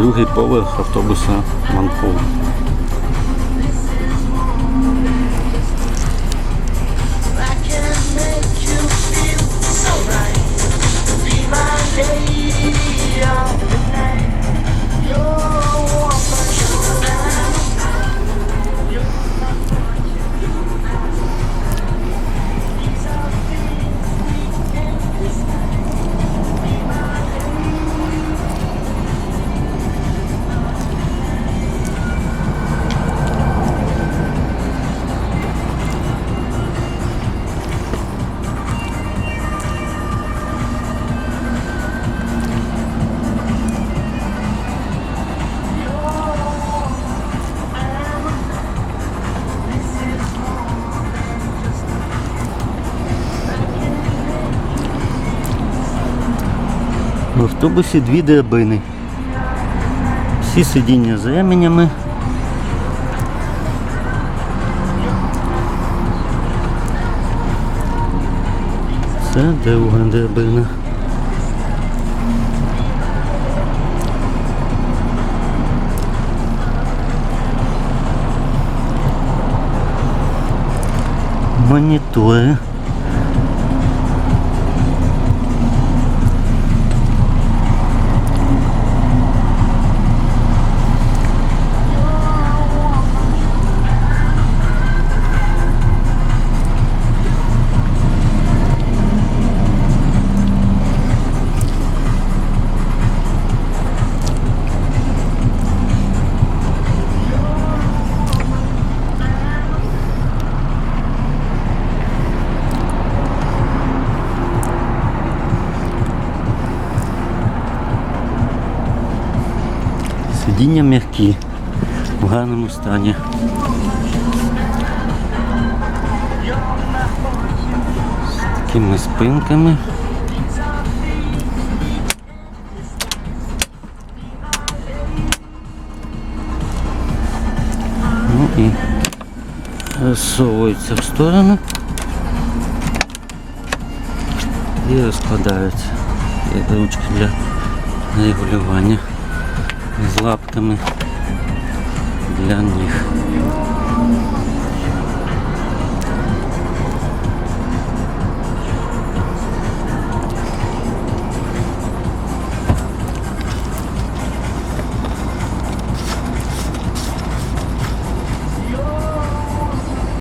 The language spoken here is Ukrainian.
Другий поверх автобуса Манпул. В автобусі дві драбини. Всі сидіння з ременями. Це друга драбина. Монітори. Сидіння м'які, в гарному стані. З такими спинками. Ну і розсовуються в сторону і розкладаються. Є ручки для регулювання З лапками для ніг.